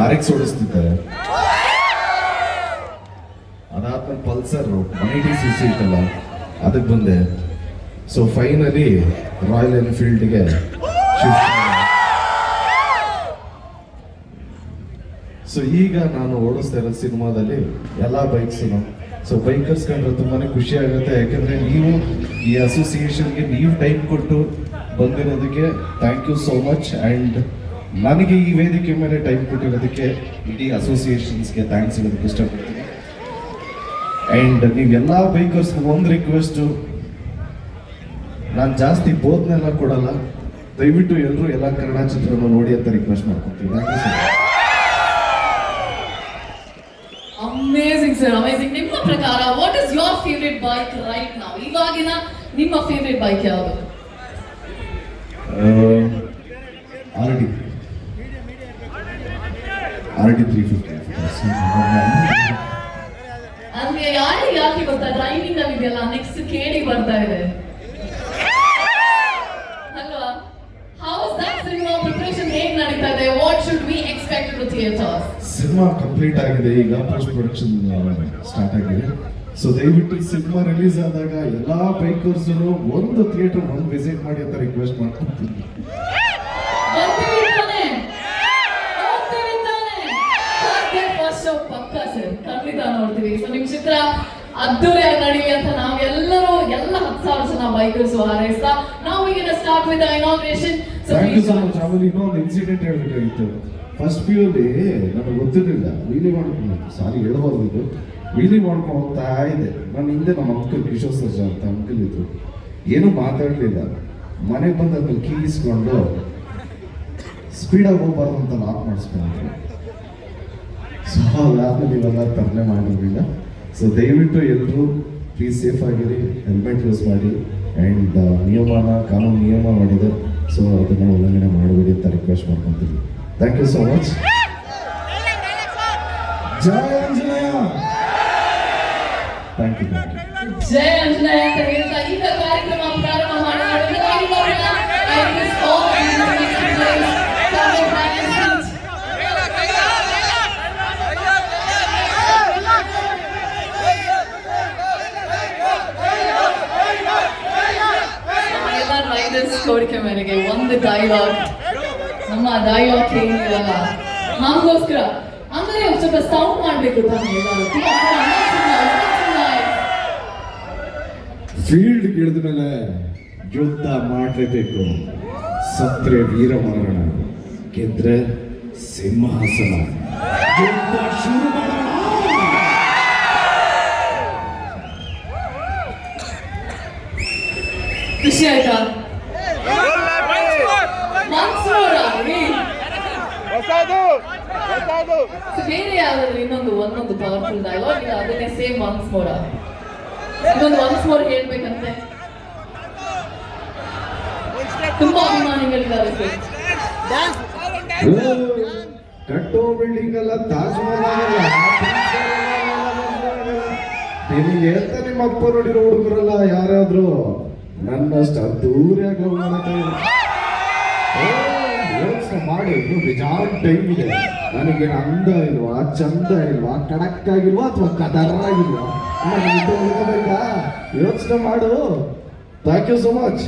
R X ಓಡಿಸ್ತಿದ್ದೆ ಅದಾದ್ಮೇಲೆ Pulsar one eighty C C ಇತ್ತಲ್ಲ, ಅದಕ್ಕೆ ಬಂದೆ. ಸೊ ಫೈನಲಿ ರಾಯಲ್ ಎನ್ಫೀಲ್ಡ್ಗೆ ಸೊ ಈಗ ನಾನು ಓಡಿಸ್ತಾ ಇರೋ ಸಿನಿಮಾದಲ್ಲಿ ಎಲ್ಲ ಬೈಕ್ಸು ಸೊ ಬೈಕರ್ಸ್ ಕಂಡ್ರೆ ತುಂಬಾನೇ ಖುಷಿ ಆಗುತ್ತೆ. ಯಾಕಂದ್ರೆ ನೀವು ಈ ಅಸೋಸಿಯೇಷನ್ಗೆ ನೀವು ಟೈಮ್ ಕೊಟ್ಟು ಬಂದಿರೋದಕ್ಕೆ thank you so much and ನನಗೆ ಈ ವೇದಿಕೆ ಮೇಲೆ ಟೈಮ್ ಕೊಟ್ಟಿರೋದಕ್ಕೆ ಇಡೀ ಅಸೋಸಿಯೇಷನ್ಸ್ಗೆ ಥ್ಯಾಂಕ್ಸ್ ಹೇಳೋದಕ್ಕೆ ಇಷ್ಟಪಡ್ತೀನಿ. ಆ್ಯಂಡ್ ನೀವೆಲ್ಲ ಬೈಕರ್ಸ್ ಒಂದು ರಿಕ್ವೆಸ್ಟು ನಾನು ಜಾಸ್ತಿ ಬೋಧನೆಲ್ಲ ಕೊಡಲ್ಲ. ದಯವಿಟ್ಟು ಎಲ್ಲರೂ ಎಲ್ಲ ಕನ್ನಡ ಚಿತ್ರವನ್ನು ನೋಡಿ ಅಂತ ರಿಕ್ವೆಸ್ಟ್ ಮಾಡ್ಕೊತೀನಿ ಅಮೇಸಿಂಗ್ ಸರ್ ಅಮೇಸಿಂಗ್ ನಿಮ್ಮ ಪ್ರಕಾರ what is your favourite bike right ನಾವು ಇವಾಗಿನ ನಿಮ್ಮ ಫೇವ್ರೆಟ್ ಬೈಕ್ ಯಾವುದು? R D R T three fifty ಅಂದ್ರೆ ಯಾರಿಗೆ ಯಾಕೆ ಗೊತ್ತಾ? ಡ್ರೈವಿಂಗ್ ಅಲ್ಲಿ ಇದೆಯಲ್ಲ ನೆಕ್ಸ್ಟ್ ಕೇಳಿ ಬರ್ತಾ ಇದೆ. ಅಲ್ವಾ? How is that cinema preparation ಹೇಗ್ ನಡೀತಾ ಇದೆ? What should we expect to theatres cinema complete ಆಗಿದೆ ಈಗ ಪೋಸ್ಟ್ ಪ್ರೊಡಕ್ಷನ್ ಸ್ಟಾರ್ಟ್ ಆಗಿದೆ. ಸೊ ದಯವಿಟ್ಟು ಸಿನಿಮಾ ರಿಲೀಸ್ ಆದಾಗ ಎಲ್ಲಾ ಬೈಕರ್ಸ್ ಒಂದು ಥಿಯೇಟರ್ ಒಂದು ವಿಸಿಟ್ ಮಾಡಿ ಅಂತ ರಿಕ್ವೆಸ್ಟ್ ಮಾಡ್ಕೊತೀನಿ ಬರ್ತೀವಿ ತಾನೆ ಹೋಗ್ತೀವಿ ತಾನೆ ಹಾಗೆ ಫಸ್ಟ್ ಶೋ ಪಕ್ಕ ಸರ್ ಖಂಡಿತ ನೋಡ್ತೀವಿ ಸೊ ನಿಮ್ ಚಿತ್ರ ಅದ್ದೂರಿಯಾಗಿ ನಡೀಲಿ ಅಂತ ನಾವೆಲ್ಲರೂ ಎಲ್ಲ ಹತ್ತು ಸಾವಿರ ಜನ ಬೈಕರ್ಸ್ ಹಾರೈಸ್ತಾ ನಾವು ಈಗ ಸ್ಟಾರ್ಟ್ ವಿತ್ ಇನಾಗ್ರೇಷನ್ ಆಮೇಲೆ ಇನ್ನೊಂದು ಇನ್ಸಿಡೆಂಟ್ ಹೇಳ್ಬೇಕಾಗಿತ್ತು. ಫಸ್ಟ್ ಪಿ ಯುಲಿ ನನಗೆ ಗೊತ್ತಿರಲಿಲ್ಲ. ವೀಲಿ ಮಾಡ್ಕೊಂಡು ಸಾರಿ ಹೇಳ್ಬಾರ್ದು ಇದು. ವೀಲಿ ಮಾಡ್ಕೊಂಡು ಹೋಗ್ತಾ ಇದ್ದೆ. ನನ್ನ ಹಿಂದೆ ನಮ್ಮ ಅಂಕಲ್ ಕಿಶೋರ್ ಸರ್ಜಾ ಅಂತ ಅಂಕಲ್ ಇದ್ರು. ಏನೂ ಮಾತಾಡಲಿಲ್ಲ. ಮನೆಗೆ ಬಂದಾದ್ಮೇಲೆ ಕೀ ಇಸ್ಕೊಂಡು ಸ್ಪೀಡಾಗಿ ಹೋಗ್ಬಾರ್ದು ಅಂತ ಲಾಕ್ ಮಾಡಿಸ್ಕೊಂಡ್ರು. ಸೊ ಅದಾದ್ಮೇಲೆ ಇವೆಲ್ಲ ತರಲೆ ಮಾಡಿರಲಿಲ್ಲ. ಸೊ ದಯವಿಟ್ಟು ಎಲ್ಲರೂ ಪ್ಲೀಸ್ ಸೇಫ್ ಆಗಿರಿ ಹೆಲ್ಮೆಟ್ ಯೂಸ್ ಮಾಡಿ ಆ್ಯಂಡ್ ನಿಯಮನ, ಕಾನೂನು ನಿಯಮ ಮಾಡಿದೆ. ಸೊ ಅದನ್ನು ಉಲ್ಲಂಘನೆ ಮಾಡಬೇಡಿ ಅಂತ ರಿಕ್ವೆಸ್ಟ್ ಮಾಡ್ಕೊತೀವಿ. ಥ್ಯಾಂಕ್ ಯು ಸೋ ಮಚ್ ಜಯ ಆಂಜನೇಯ. ಥ್ಯಾಂಕ್ ಯು ಅಂಜನೇಯ ಕಾರ್ಯಕ್ರಮ ಪ್ರಾರಂಭ ಮಾಡೋಣ. ಕೋರಿಕೆ ಮೇರೆಗೆ ಒಂದು ಡೈಲಾಗ್ ನಮ್ಮ ಡೈಲಾಗ್ ಏನಿರಲ್ಲ. ನಮಗೋಸ್ಕರ. ಅಂದ್ರೆ ಸ್ವಲ್ಪ ಸೌಂಡ್ ಮಾಡ್ಬೇಕು ತಾನೇ ಫೀಲ್ಡ್ ಗೆಳೆದ ಮೇಲೆ ಯುದ್ಧ ಮಾಡಲೇಬೇಕು. ಸತ್ರೆ ವೀರಮರಣ ಗೆದ್ರೆ ಸಿಂಹಾಸನ. ಯುದ್ಧ ಶುರು ಮಾಡೋಣ. ಖುಷಿ ಆಯ್ತಾ? ಬೇರೆ ಯಾವ್ದಾದ್ರು ಇನ್ನೊಂದು ಒಂದೊಂದು ಪವರ್ಫುಲ್ ಡೈಲಾಗ್ ಇಲ್ಲ, ಅದನ್ನೇ ಸೇಮ್ ಒನ್ಸ್ ಮೋರ ಇನ್ನೊಂದು ಒನ್ಸ್ ಮೋರ್ ಹೇಳ್ಬೇಕಂತೆ. ತುಂಬಾ ಅಭಿಮಾನಿಗಳಿದ್ದಾರೆ ಕಟ್ಟೋ ಬಿಲ್ಡಿಂಗ್ ಅಲ್ಲ ತಾಜ್ ಮಹಲ್ ನಿಮಗೆ ನಿಮ್ಮ ಅಪ್ಪ ನೋಡಿರೋ ಹುಡುಗರಲ್ಲ ಯಾರಾದ್ರೂ ನನ್ನಷ್ಟು ಅದ್ದೂರಿಯಾಗಿ ಮಾಡಕ್ಕೆ ಯೋಚನೆ ಮಾಡಿ ಇನ್ನು ಬೇಜಾನ್ ಟೈಮ್ ಇದೆ. ನನಗೆ ಅಂದ ಇಲ್ವಾ, ಚಂದ ಇಲ್ವಾ ಕಡಕ್ ಆಗಿಲ್ವಾ ಅಥವಾ ಕದರ್ ಆಗಿಲ್ವಾ ನನಗೆ ಇದು ಯೋಚನೆ ಮಾಡು. Thank you so much